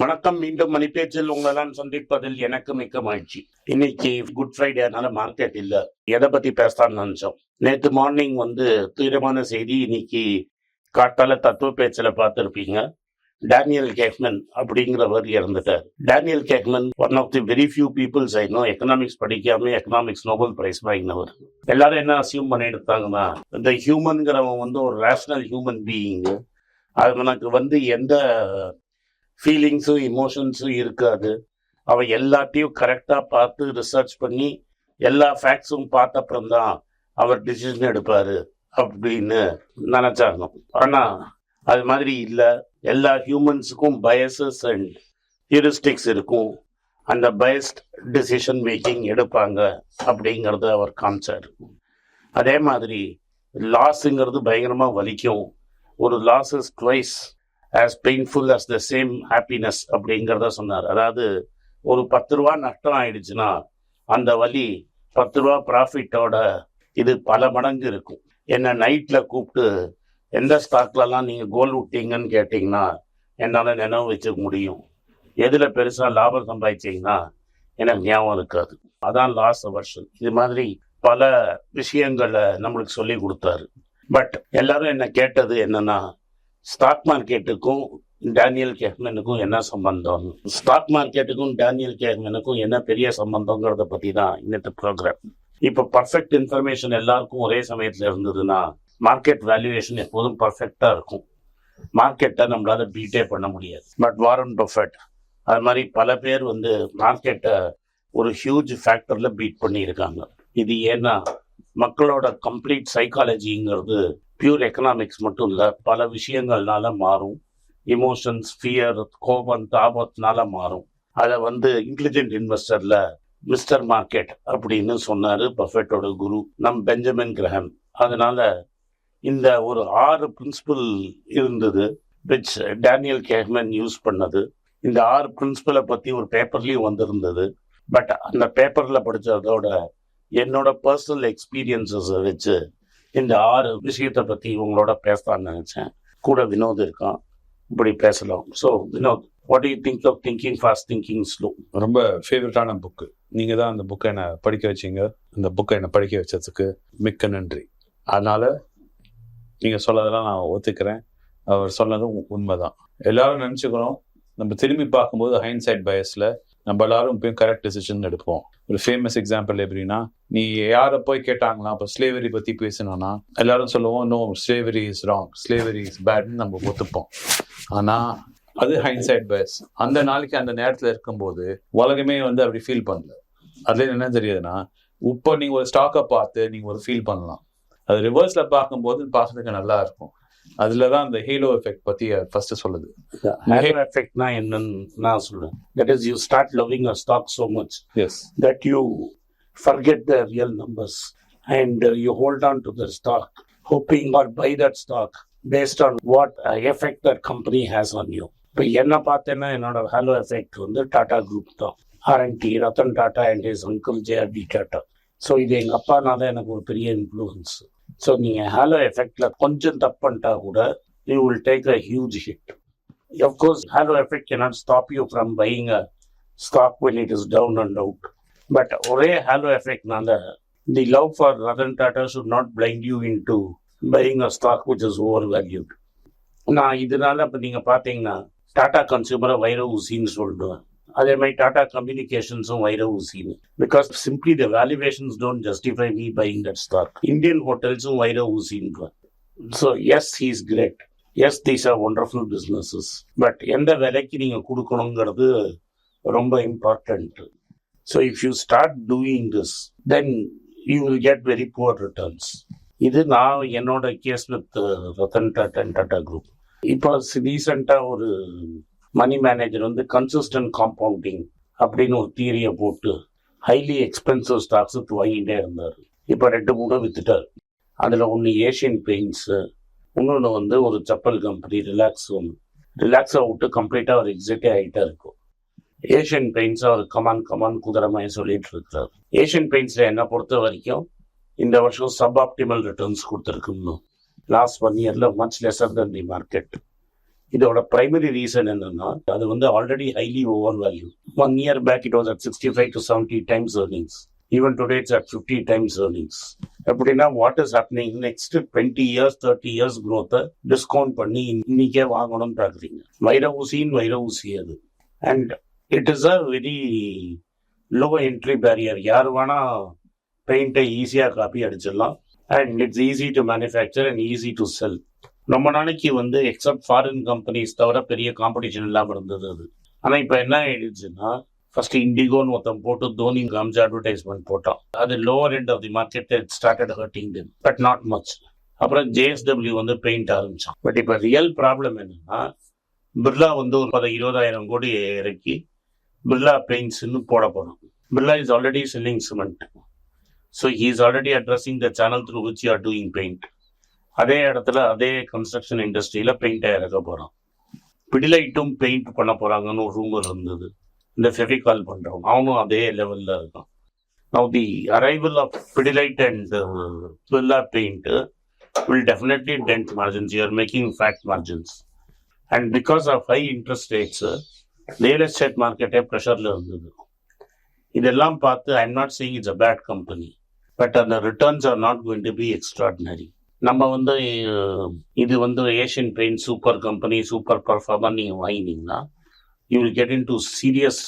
வணக்கம் மீண்டும் மணிப்பேச்சில் உங்களெல்லாம் சந்திப்பதில் எனக்கு மிக்க மகிழ்ச்சி. இன்னைக்கு குட் ஃப்ரைடேனால மார்க்கெட் இல்ல. எதை பத்தி பேசலாம்னு நினைச்சோம்? நேற்று மார்னிங் வந்து தீவிரமான செய்தி இன்னைக்கு காட்டால தத்துவ பேச்சில் பார்த்துருப்பீங்க. டேனியல் கேக்மன் அப்படிங்கிறவர் இறந்துட்டார். Daniel Kahneman one of the very few peoples I economics படிக்காம எக்கனாமிக்ஸ் நோபல் பிரைஸ் வாங்கினவர். எல்லாரும் என்ன அசியூம் பண்ணி எடுத்தாங்கன்னா இந்த ஹியூமன்கிறவன் வந்து ஒரு ரேஷனல் ஹியூமன் பீயிங் அவனுக்கு வந்து எந்த ஃபீலிங்ஸும் இமோஷன்ஸும் இருக்காது. அவன் எல்லாத்தையும் கரெக்டாக பார்த்து ரிசர்ச் பண்ணி எல்லா ஃபேக்ட்ஸும் பார்த்த அப்புறம் தான் அவர் டிசிஷன் எடுப்பார் அப்படின்னு நினச்சாங்க. ஆனால் அது மாதிரி இல்லை. எல்லா ஹியூமன்ஸுக்கும் பயசஸ் அண்ட் ஹியூரிஸ்டிக்ஸ் இருக்கும். அந்த பயஸ்ட் டிசிஷன் மேக்கிங் எடுப்பாங்க அப்படிங்கிறத அவர் காமிச்சார். அதே மாதிரி லாஸுங்கிறது பயங்கரமாக வலிக்கும். ஒரு loss is twice as painful as the same happiness அப்படிங்கிறத சொன்னார். அதாவது ஒரு பத்து ரூபா நஷ்டம் ஆயிடுச்சுன்னா அந்த வலி பத்து ரூபா ப்ராஃபிட்டோட இது பல மடங்கு இருக்கும். என்ன நைட்டில் கூப்பிட்டு எந்த ஸ்டாக்லலாம் நீங்கள் கோல் விட்டீங்கன்னு கேட்டிங்கன்னா என்னால் நினைவு வச்சுக்க முடியும். எதில் பெருசாக லாபம் சம்பாதிச்சிங்கன்னா எனக்கு ஞாபகம் இருக்காது. அதான் லாஸ் வருஷம் இது மாதிரி பல விஷயங்களை நம்மளுக்கு சொல்லி கொடுத்தாரு. பட் எல்லாரும் என்ன கேட்டது என்னன்னா ஸ்டாக் மார்க்கெட்டுக்கும் டேனியல் கேக்மனுக்கும் என்ன சம்பந்தம்? ஸ்டாக் மார்க்கெட்டுக்கும் டேனியல் கேக்மனுக்கும் என்ன பெரிய சம்பந்தங்கிறத பத்தி தான் இன்னத்து ப்ரோக்ராம் இப்போ பர்ஃபெக்ட் இன்ஃபர்மேஷன் எல்லாருக்கும் ஒரே சமயத்தில் இருந்ததுன்னா மார்க்கெட் வேல்யூவேஷன் எப்போதும் பர்ஃபெக்டாக இருக்கும். மார்க்கெட்டை நம்மளால பீட்டே பண்ண முடியாது. பட் வாரன் பர்ஃபெக்ட் அது மாதிரி பல பேர் வந்து மார்க்கெட்டை ஒரு ஹியூஜ் ஃபேக்டரில் பீட் பண்ணியிருக்காங்க. இது ஏன்னா மக்களோட கம்ப்ளீட் சைக்காலஜிங்கிறது பியூர் எக்கனாமிக்ஸ் மட்டும் இல்லை பல விஷயங்கள்னால மாறும். இமோஷன்ஸ் ஃபியர் கோபம் தாபத்தினால மாறும். அதை வந்து இன்டெலிஜென்ட் இன்வெஸ்டர்ல மிஸ்டர் மார்க்கெட் அப்படின்னு சொன்னாரு பஃபெட்டோட குரு நம் பெஞ்சமின் கிரஹம் அதனால இந்த ஒரு ஆறு பிரின்சிபல் இருந்தது விச் டேனியல் கேஹ்மன் யூஸ் பண்ணது. இந்த ஆறு பிரின்சிபலை பத்தி ஒரு பேப்பர்லயும் வந்திருந்தது. பட் அந்த பேப்பர்ல படிச்சதோட என்னோட பர்சனல் எக்ஸ்பீரியன்சஸ் வச்சு இந்த ஆறு விஷயத்தை பத்தி உங்களோட பேசலாம்னு நினைச்சேன். கூட வினோத் இருக்கான். இப்படி பேசலாம். So Vinod what you think of thinking fast thinking slow ரொம்ப ஃபேவரட்டான புக்கு நீங்க தான் அந்த புக்கை என்னை படிக்க வச்சீங்க. அந்த புக்கை என்னை படிக்க வச்சதுக்கு மிக்க நன்றி. அதனால நீங்க சொல்லதெல்லாம் நான் ஒத்துக்கிறேன். அவர் சொன்னதும் உண்மைதான். எல்லாரும் நினைச்சுக்கிறோம் நம்ம திரும்பி பார்க்கும்போது ஹைண்ட் சைட் பயஸில் நம்ம எல்லாரும் போய் கரெக்ட் டிசிஷன் எடுப்போம். ஒரு ஃபேமஸ் எக்ஸாம்பிள் எப்படின்னா நீ யாரை போய் கேட்டாங்களா இப்போ ஸ்லேவரி பத்தி பேசணும்னா எல்லாரும் சொல்லுவோம் no slavery is wrong slavery is பேட்னு நம்ம ஒத்துப்போம். ஆனா அது ஹைன்சைட் பேஸ் அந்த நாளைக்கு அந்த நேரத்துல இருக்கும்போது உலகமே வந்து அப்படி ஃபீல் பண்ணல. அதுல என்ன தெரியுதுன்னா இப்போ நீங்க ஒரு ஸ்டாக்கை பார்த்து நீங்க ஒரு ஃபீல் பண்ணலாம். அது ரிவர்ஸ்ல பார்க்கும்போது பார்க்கறதுக்கு நல்லா இருக்கும். அதுலதான் அந்த ஹீலோ எஃபெக்ட் பத்தி ஃபர்ஸ்ட் சொல்லுது. ஹேலோ எஃபெக்ட்னா என்னன்னு நான் சொல்றேன். That is you start loving a stock so much as forget the real numbers and uh, you hold on to the stock, hoping or buy that stock based on what uh, effect that company has on you. இப்போ என்ன பார்த்தேன்னா என்னோட halo effect வந்து Tata group தான். RNT Ratan Tata and his uncle JRD Tata so இது எங்கள் அப்பானால எனக்கு ஒரு பெரிய இன்ஃப்ளூயன்ஸ் ஸோ நீங்கள் ஹாலோ எஃபெக்டில் கொஞ்சம் தப்பு பண்ணிட்டா கூட you will take a huge hit of course halo effect cannot stop you from buying a stock when it is down and out but ஒரே halo எஃபெக்ட்னால the love for Ratan Tata should not blind you into buying a stock which is over valued நான் இதனால இப்போ நீங்கள் பார்த்தீங்கன்னா டாடா கன்சியூமரை வைர ஊசின்னு சொல்லுவேன் அதே மாதிரி டாடா கம்யூனிகேஷன்ஸும் வைர ஊசியும் because simply the valuations don't justify me buying that stock Indian ஹோட்டல்ஸும் வைர ஊசின்னு so yes he's great yes these are wonderful businesses but எந்த விலைக்கு நீங்கள் கொடுக்கணுங்கிறது ரொம்ப important so if you start doing this then you will get very poor returns இது நான் என்னோட case with Ratan Tata and Tata group இப்போ ரீசெண்டாக ஒரு மணி மேனேஜர் வந்து கன்சிஸ்டன்ட் காம்பவுண்டிங் அப்படின்னு ஒரு தியரியை போட்டு ஹைலி எக்ஸ்பென்சிவ் ஸ்டாக்ஸ் வாங்கிட்டே இருந்தார். இப்போ ரெண்டு மூணு வித்துட்டார். அதில் ஒன்று ஏஷியன் பெயிண்ட்ஸு இன்னொன்று வந்து ஒரு செப்பல் கம்பெனி ரிலாக்ஸ் ஒன்று ரிலாக்ஸை விட்டு கம்ப்ளீட்டாக ஒரு எக்ஸிட்டே ஆகிட்டே இருக்கும். ஏஷியன் பெயிண்ட்ஸ் அவர் கமான் கமான் குதிரமாய் சொல்லிட்டு இருக்கிறார். ஏஷியன் பெயிண்ட்ஸில் என்ன பொறுத்த வரைக்கும் இந்த வருஷம் சப் ஆப்டிமல் ரிட்டர்ன்ஸ் கொடுத்துருக்குன்னு லாஸ்ட் ஒன் இயரில் much lesser than the market இதோட பிரைமரி ரீசன் என்னன்னா அது வந்து already highly over value one year back it was at sixty five to seventy times earnings even today it's at fifty times earnings எப்படின்னா what is happening next twenty years thirty years க்ரோத்தை discount பண்ணி இன்னைக்கே வாங்கணும்னு பார்க்குறீங்க வைர ஊசின்னு வைர ஊசி அது. And it is a very low entry barrier யார் வேணா பெயிண்டை ஈஸியாக காப்பி அடிச்சிடலாம். And it's easy to manufacture and easy to sell ரொம்ப நாளைக்கு வந்து எக்ஸப்ட் ஃபாரின் கம்பெனிஸ் தவிர பெரிய காம்படிஷன் இல்லாமல் இருந்தது அது. ஆனால் இப்போ என்ன ஆயிடுச்சுன்னா ஃபர்ஸ்ட் இண்டிகோன்னு ஒருத்தன் போட்டு தோனி காமிச்சு அட்வர்டைஸ்மெண்ட் போட்டான். அது lower end of the market started hurting then but not much அப்புறம் ஜேஎஸ்டபிள்யூ வந்து பெயிண்ட் ஆரம்பிச்சான். பட் இப்போ ரியல் ப்ராப்ளம் என்னன்னா பிர்லா வந்து ஒரு பத இருபதாயிரம் கோடி இறக்கி பிர்லா பெயிண்ட்ஸ்ன்னு போட போகிறோம் Birla is already selling cement so he is already addressing the channel through which are doing paint அதே இடத்துல அதே கன்ஸ்ட்ரக்ஷன் இண்டஸ்ட்ரியில பெயிண்டை இறக்க போறோம். பிடிலைட்டும் பெயிண்ட் பண்ண போறாங்கன்னு ஒரு ரூமர் இருந்தது. இந்த ஃபெவிகால் பண்றவங்க அவனும் அதே லெவல்ல இருக்கான். Now the arrival of Pidilite and Birla paint will definitely dent margins. You are making fat margins. And because of high interest rates, real estate மார்க்கெட்டே ப்ரெஷரில் இருந்தது. இதெல்லாம் பார்த்து I am not seeing it's a bad company but அந்த returns are not going to be extraordinary நம்ம வந்து இது வந்து Asian paint super company super performer நீங்கள் வாங்கினீங்கன்னா you will get into serious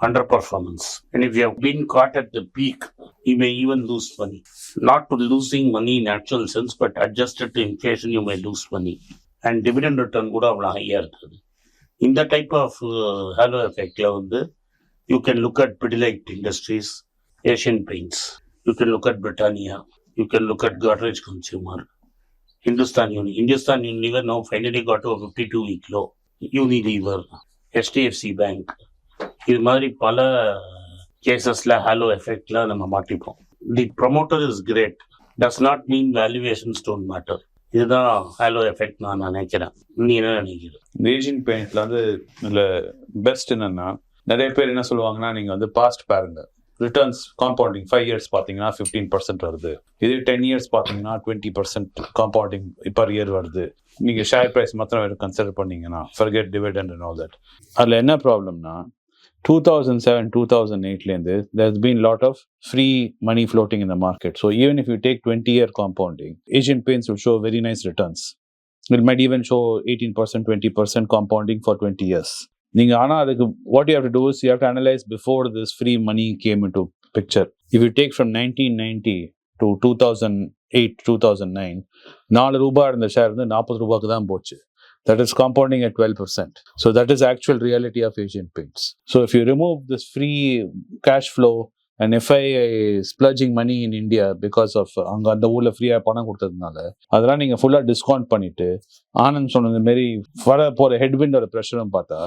under performance and if you have been caught at the peak you may even lose money not to losing money in actual sense but adjusted to inflation, you may lose money and dividend return கூட அவ்வளோ ஹையாக இருக்குது. இந்த type of halo எஃபெக்ட்ல வந்து you can look at Pidilite Industries Asian Paints you can look at Britannia you can look at Godrej Consumer Hindustan Uni Hindustan Univer no finally got oh fifty two week low Unilever HDFC Bank இது மாதிரி பல கேசஸ்ல halo எஃபெக்ட்ல நம்ம மாட்டிப்போம். The promoter is great does not mean valuations don't matter இதுதான் halo effect நான் நினைக்கிறேன். நீ என்ன நினைக்கிறேன் ஏஜியன் பெயிண்ட்ல வந்து இதுல பெஸ்ட் என்னன்னா நிறைய பேர் என்ன சொல்லுவாங்கன்னா நீங்க வந்து பாஸ்ட் பாருங்க. ரிட்டர்ன்ஸ் காம்பவுண்டிங் ஃபைவ் இயர்ஸ் பார்த்தீங்கன்னா ஃபிஃப்டீன் பர்சன்ட் வருது. இதே டென் இயர்ஸ் பார்த்தீங்கன்னா twenty percent compounding per year வருது. நீங்கள் ஷேர் ப்ரைஸ் மாத்திரம் கன்சிடர் பண்ணீங்கன்னா forget dividend and all that அதில் என்ன ப்ராப்ளம்னா two thousand seven two thousand எயிட்லேருந்து there's been lot of free money floating இந்த market so even if you take twenty year compounding Asian Paints will show very nice returns it might even show eighteen percent twenty percent compounding for twenty years நீங்கள் ஆனால் அதுக்கு what you have to do is you have to analyse before this free money came into picture if you take from nineteen ninety to two thousand eight two thousand nine நாலு ரூபாய் இருந்த share வந்து நாற்பது ரூபாய்க்கு தான் போச்சு that is compounding at twelve percent So that is actual reality of Asian Paints. So if you remove this free cash flow and FII splurging money in India because of அங்கே அந்த ஊரில் ஃப்ரீயாக பணம் கொடுத்ததுனால. அதெல்லாம் நீங்கள் ஃபுல்லாக டிஸ்கவுண்ட் பண்ணிட்டு ஆனந்த் சொன்னது மாரி வர போகிற ஹெட்விண்டோட ப்ரெஷரும் பார்த்தா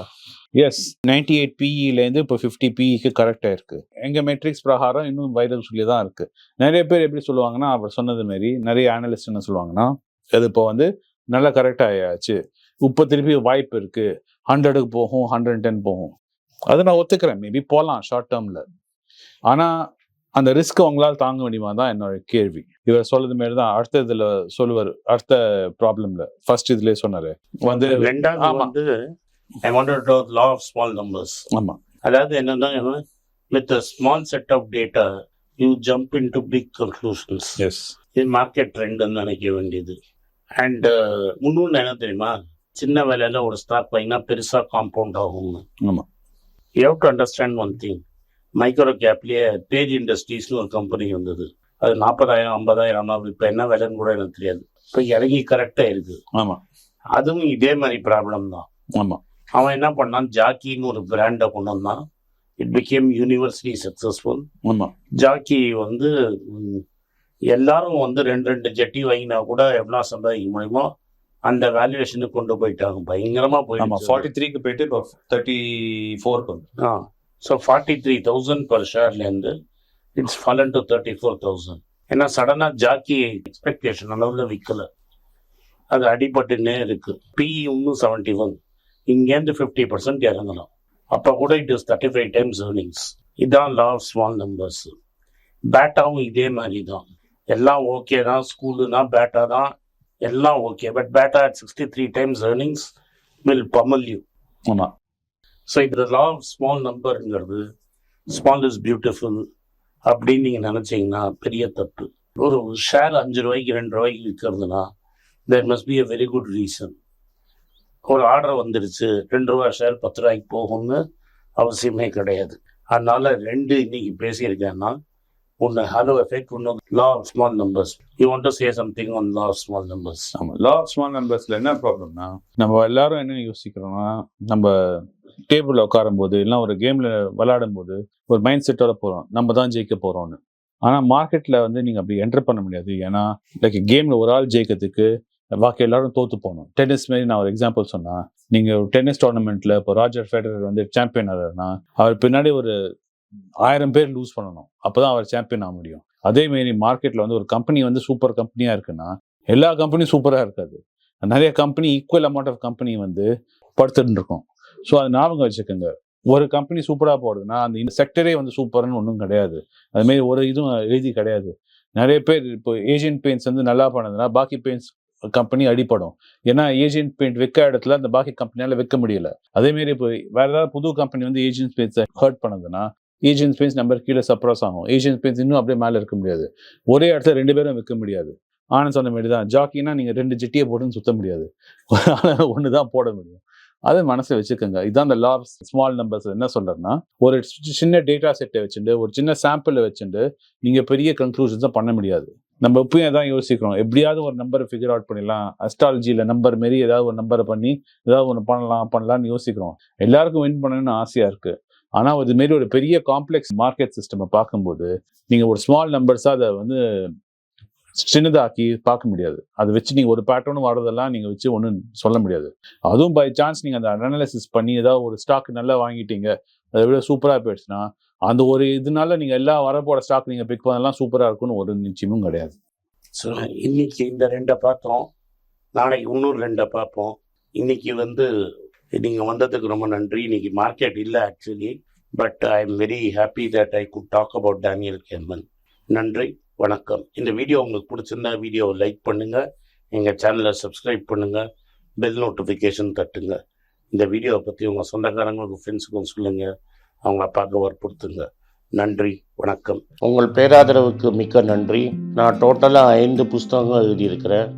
எஸ் நைன்டி எயிட் பிஇலேருந்து இப்போ ஃபிஃப்டி பிஇக்கு கரெக்டாக இருக்குது எங்கள் மெட்ரிக்ஸ் பிரகாரம் இன்னும் வைரல் சொல்லி தான் இருக்குது நிறைய பேர் எப்படி சொல்லுவாங்கன்னா அவர் சொன்னது மாரி நிறைய அனலிஸ்ட் என்ன சொல்லுவாங்கன்னா அது இப்போ வந்து நல்லா கரெக்டாக ஆயாச்சு. இப்போ திருப்பி வாய்ப்பு இருக்குது ஹண்ட்ரடுக்கு போகும் ஹண்ட்ரட் டென் போகும். அதை நான் ஒத்துக்கிறேன். மேபி போகலாம் ஷார்ட் டேர்மில் ஆனா அந்த ரிஸ்க் அவங்களால தாங்க முடியுமா தான் என்னோட கேள்வி. இவர் சொல்றது மாரி தான் அடுத்த இதுல சொல்லுவார். அடுத்த ப்ராப்ளம்ல. ஃபர்ஸ்ட் இதுலயே சொன்னாரு. வந்து. வந்து I wanted law of small numbers ஆமா. அதாவது என்னன்னா with small set of data you jump into big conclusions yes இது மார்க்கெட் ட்ரெண்ட்னு நினைக்க வேண்டியது. அண்ட் இன்னொன்று என்ன தெரியுமா? சின்ன விலையில ஒரு ஸ்டாக் வாங்கினா பெருசா காம்பவுண்ட் ஆகும்னு. ஆமா. You have to understand one thing micro கேப்லயே Page இண்டஸ்ட்ரீஸ்னு ஒரு கம்பெனி வந்தது. அது நாற்பதாயிரம் ஐம்பதாயிரம் இப்போ என்ன விலைன்னு கூட எனக்கு தெரியாது. இப்போ இறங்கி கரெக்டாக இருக்கு. ஆமா. அதுவும் இதே மாதிரி ப்ராப்ளம் தான். ஆமா. அவன் என்ன பண்ணான்? ஜாக்கின்னு ஒரு பிராண்டை கொண்டு வந்தான். இட் பிகேம் யூனிவர்சிட்டி சக்ஸஸ்ஃபுல் ஆமா. ஜாக்கி வந்து எல்லாரும் வந்து ரெண்டு ரெண்டு ஜட்டி வாங்கினா கூட எவ்வளோ சம்பாதிக்க முடியுமோ அந்த வேல்யூவேஷனுக்கு கொண்டு போயிட்டாங்க. பயங்கரமா ஆமா. போயிடுச்சு. ஃபார்ட்டி த்ரீக்கு போயிட்டு இப்போ தேர்ட்டி ஃபோருக்கு வந்து. ஆ. So forty three thousand per ஷேர்லேருந்து it's fallen to thirty four thousand ஏன்னா சடனாக ஜாக்கி எக்ஸ்பெக்டேஷன் அளவில் விற்கல அது அடிபட்டுன்னே இருக்கு. பிஇ இன்னும் செவன்ட்டி ஒன் இங்கேருந்து ஃபிஃப்டி பர்சன்ட் இறங்கலாம். அப்போ கூட it is thirty five times earnings இதான் லா ஆஃப் ஸ்மால் நம்பர்ஸ் பேட்டாவும் இதே மாதிரி தான் எல்லாம் ஓகே தான். ஸ்கூலுனா பேட்டா தான். எல்லாம் okay but Bata at sixty three times earnings will pummel you ஆமாம் ஸோ இந்த லா ஆஃப் ஸ்மால் நம்பருங்கிறது ஸ்மால் இஸ் பியூட்டிஃபுல் அப்படின்னு நீங்கள் நினச்சிங்கன்னா பெரிய தப்பு. ஒரு ஷேர் அஞ்சு ரூபாய்க்கு ரெண்டு ரூபாய்க்கு விற்கிறதுனா there must be a very good reason ஒரு ஆர்டர் வந்துருச்சு ரெண்டு ரூபா ஷேர் பத்து ரூபாய்க்கு போகும்னு அவசியமே கிடையாது. அதனால் ரெண்டு இன்னைக்கு பேசியிருக்கேன்னா ஒன்று ஹலோ எஃபெக்ட் ஒன்று law of small numbers you want to say something on law of small numbers ஆமாம் லா ஆஃப் ஸ்மால் நம்பர்ஸில் என்ன ப்ராப்ளம்னா நம்ம எல்லாரும் என்ன யோசிக்கிறோம்னா நம்ம டேபிளில் உட்காரும் போது இல்லை ஒரு கேமில் விளையாடும் போது ஒரு மைண்ட் செட்டோட போகிறோம் நம்ம தான் ஜெயிக்க போகிறோம்னு ஆனால் மார்க்கெட்டில் வந்து நீங்கள் அப்படி என்டர் பண்ண முடியாது. ஏன்னா லைக் கேமில் ஒரு ஆள் ஜெயிக்கிறதுக்கு பாக்கி எல்லாரும் தோத்து போகணும். டென்னிஸ் மாரி நான் ஒரு எக்ஸாம்பிள் சொன்னால் நீங்கள் ஒரு டென்னிஸ் டோர்னமெண்ட்டில் இப்போ ராஜர் ஃபெடரர் வந்து சாம்பியன் ஆகிறாருன்னா அவர் பின்னாடி ஒரு ஆயிரம் பேர் லூஸ் பண்ணணும். அப்போ தான் அவர் சாம்பியன் ஆக முடியும். அதேமாரி மார்க்கெட்டில் வந்து ஒரு கம்பெனி வந்து சூப்பர் கம்பெனியாக இருக்குன்னா எல்லா கம்பெனியும் சூப்பராக இருக்காது. நிறைய company equal amount of company வந்து படுத்துட்டு இருக்கும். ஸோ அது ஞாபகம் வச்சுக்கோங்க. ஒரு கம்பெனி சூப்பராக போடுதுன்னா அந்த செக்டரே வந்து சூப்பர்னு ஒன்றும் கிடையாது. அதுமாரி ஒரு இதுவும் எழுதி கிடையாது. நிறைய பேர் இப்போ ஏஷியன் பெயிண்ட்ஸ் வந்து நல்லா பண்ணதுன்னா பாக்கி பெயிண்ட்ஸ் கம்பெனி அடிப்படும். ஏன்னா ஏஜியன் பெயிண்ட் விற்க இடத்துல அந்த பாக்கி கம்பெனியால விற்க முடியல. அதேமாரி இப்போ வேற ஏதாவது புது கம்பெனி வந்து ஏஜியன் பெயிண்ட்ஸை ஹர்ட் பண்ணுதுன்னா ஏஷியன் பெயிண்ட்ஸ் நம்பர் கீழே சப்ரஸ் ஆகும். ஏஷியன் பெயிண்ட்ஸ் இன்னும் அப்படியே மேலே இருக்க முடியாது. ஒரே இடத்துல ரெண்டு பேரும் விற்க முடியாது. ஆனால் சொன்ன மாதிரி தான். ஜாக்கின்னா நீங்கள் ரெண்டு ஜெட்டியை போட்டுன்னு சுத்த முடியாது. ஒன்று தான் போட முடியும். அதை மனசை வச்சுக்கோங்க. இதுதான் அந்த லா ஸ்மால் நம்பர்ஸ் என்ன சொல்கிறேன்னா ஒரு சின்ன டேட்டா செட்டை வச்சுட்டு ஒரு சின்ன சாம்பிளை வச்சுட்டு நீங்கள் பெரிய கன்க்ளூஷன்ஸும் பண்ண முடியாது. நம்ம இப்பயும் தான் யோசிக்கிறோம். எப்படியாவது ஒரு நம்பரை ஃபிகர் அவுட் பண்ணிடலாம். அஸ்ட்ராலஜியில் நம்பர் மாரி ஏதாவது ஒரு நம்பரை பண்ணி ஏதாவது ஒன்று பண்ணலாம் பண்ணலாம்னு யோசிக்கிறோம். எல்லாருக்கும் வின் பண்ணணும்னு ஆசையாக இருக்குது ஆனால் இதுமாரி ஒரு பெரிய காம்ப்ளெக்ஸ் மார்க்கெட் சிஸ்டமை பார்க்கும்போது நீங்கள் ஒரு ஸ்மால் நம்பர்ஸாக அதை வந்து சின்னதாக்கி பார்க்க முடியாது. அதை வச்சு நீங்கள் ஒரு பேட்டர்னும் வாடுறதெல்லாம் நீங்கள் வச்சு ஒன்றும் சொல்ல முடியாது. அதுவும் பை சான்ஸ் நீங்கள் அந்த அனாலிசிஸ் பண்ணி ஏதாவது ஒரு ஸ்டாக் நல்லா வாங்கிட்டீங்க. அதை விட சூப்பராக போயிடுச்சுன்னா அந்த ஒரு இதனால நீங்கள் எல்லா வரப்போட ஸ்டாக் நீங்கள் பிக் பண்ணலாம் சூப்பராக இருக்கும்னு ஒரு நிச்சயமும் கிடையாது. ஸோ இன்னைக்கு இந்த ரெண்டை பார்த்தோம். நாளைக்கு இன்னொரு ரெண்டை பார்ப்போம். இன்னைக்கு வந்து நீங்கள் வந்ததுக்கு ரொம்ப நன்றி. இன்னைக்கு மார்க்கெட் இல்லை actually but I am very happy that I could talk about Daniel Kahneman நன்றி. வணக்கம். இந்த வீடியோ உங்களுக்கு பிடிச்சிருந்தா வீடியோவை லைக் பண்ணுங்கள் எங்கள் சேனலை சப்ஸ்கிரைப் பண்ணுங்கள் பெல் நோட்டிஃபிகேஷன் தட்டுங்க. இந்த வீடியோவை பற்றி உங்கள் சொந்தக்காரங்களுக்கு ஃப்ரெண்ட்ஸுக்கும் சொல்லுங்கள் அவங்கள பார்க்க வற்புறுத்துங்க. நன்றி. வணக்கம். உங்கள் பேராதரவுக்கு மிக்க நன்றி. நான் டோட்டலாக ஐந்து புஸ்தகங்கள் எழுதியிருக்கிறேன்.